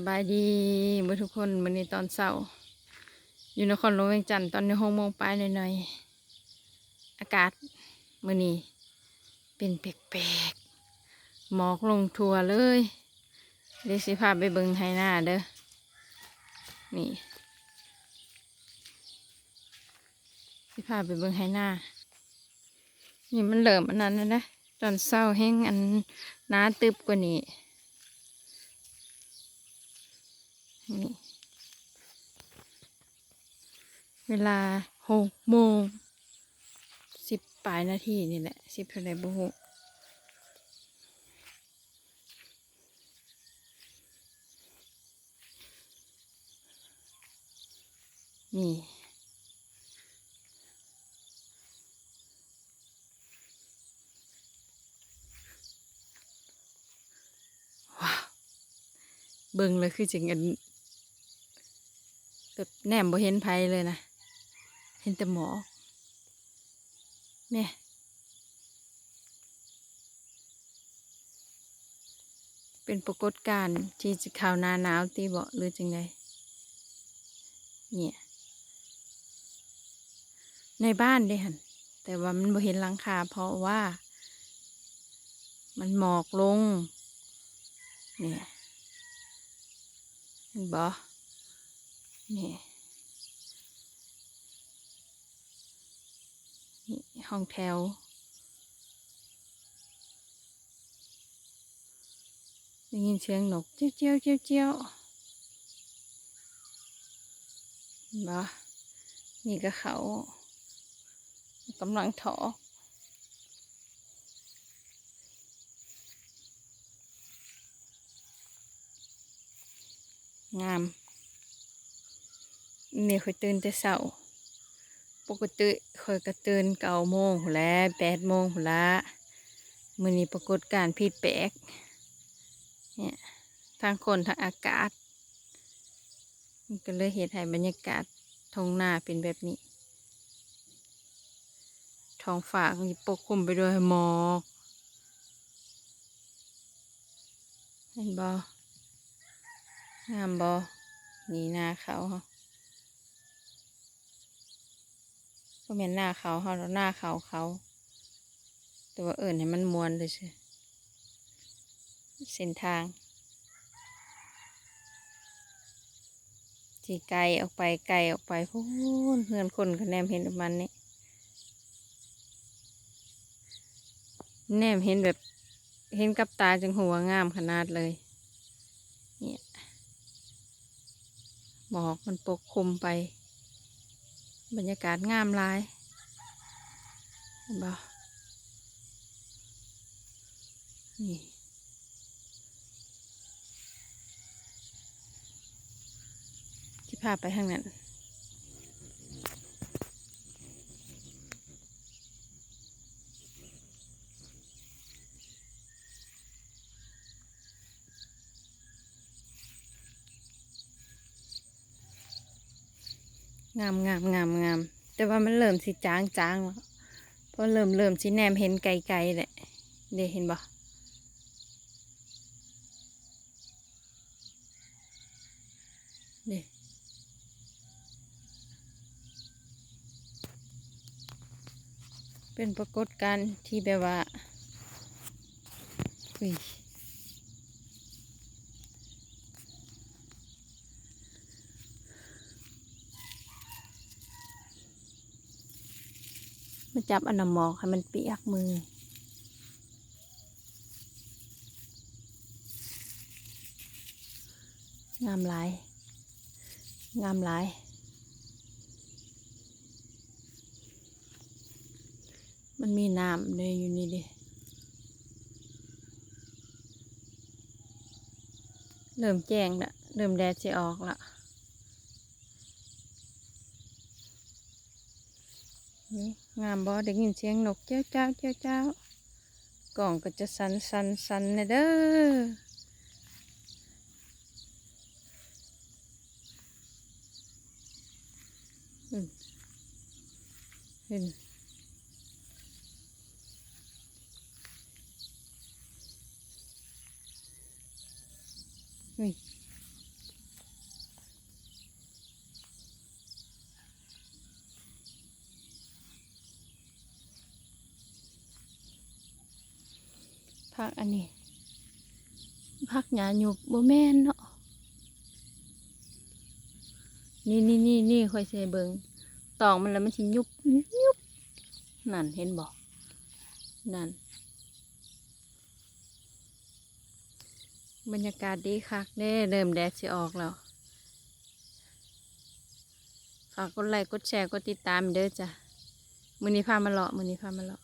สบายดีเมื่อทุกคนวันนี้ตอนเช้า อยู่นครหลวงเวียงจันทน์ตอนนี้หกโมงปลายหน่อยๆอากาศมื่อนี้เป็นแปลกๆหมอกลงทัวเลยเดี๋ยวสิพาไปเบิ่งไฮหน้าเด้อนี่สิพาไปเบิ่งไฮหน้านี่มันเริ่มอันนั้นนะตอนเช้าแห้งอันน้าตึบกว่านี้ นี่เวลาหกโมงสิบปลายนาทีนี่แหละสิบเท่าไรบุหกนี่ว้าวเบิ่งเลยคือจังอัน แบบแนมบ่เห็นไผเลยนะ เห็นแต่หมอกเนี่ยเป็นปรากฏการณ์ที่จะข่าวหนาหนาวตีบ่หรือจังไดเนี่ย ในบ้านเด้หันแต่ว่ามันบ่เห็นหลังคาเพราะว่า มันหมอกลง เนี่ยเห็นบ่ นี่นี่ห้องแถว ได้ยินเสียงนกเจียวเจียวเจียวเจียวเห็นบ่นี่ก็เขากำลังถองาม เมียคอยตื่นแต่เช้าปกติคอยก็ตื่นเก้าโมงหั้นแล้วแปดโมงหั้นละมือนี้ปรากฏการณ์ผิดแปลกเนี่ยทางคนทางอากาศ มันก็เลยเหตุให้บรรยากาศท้องหน้าเป็นแบบนี้ท้องฟ้าก็ปกคลุมไปด้วยหมอกเห็นบงามบนี่นาเขาเฮา ก็เป็นหน้าเขาเขาหน้าเขาเขา แต่ว่าเอิญให้มันมวนเลยใช่เส้นทางที่ไกลออกไปไกลออกไปพูนเพื่อนคนก็แนมเห็นประมันนี้แนมเห็นแบบเห็นกับตาจังหัวงามขนาดเลยเนี่ยหมอกมันปกคลุมไป บรรยากาศงามลาย เห็นบ่นี่ที่พาไปทางนั้น งามงามงามงามแต่ว่ามันเริ่มสิจางจางแล้วเพราะเริ่มเริ่มสิแนมเห็นไกลๆแหละเดี๋ยวเห็นบ่เดี๋ยเป็นปรากฏการณ์ที่แบบว่าอุ้ย มาจับอันน้ำหมอกให้มันเปียกมือ งามหลาย งามหลาย มันมีน้ำเลยอยู่นี่ดิ เริ่มแจ้งละเริ่มแดดจะออกละ งามบอได้ยินเสียงนกเจ้าเจ้าเจ้าเจ้ากล่องก็จะสันสันสันเนเด้ออืมเห็นนี่ พักอันนี้พักหยาหยุบบ่แม่นเนาะนี่นี่นี่นี่ค่อยใส่เบิงตองมันแล้วมันสิยุบยุบนั่นเห็นบอกนั่น บรรยากาศดีคักเด้เริ่มแดดสิออกแล้วฝากกดไลค์กดแชร์กดติดตามเด้อจ้ะมือนี้พามาเลาะมือนี้พามาเลาะ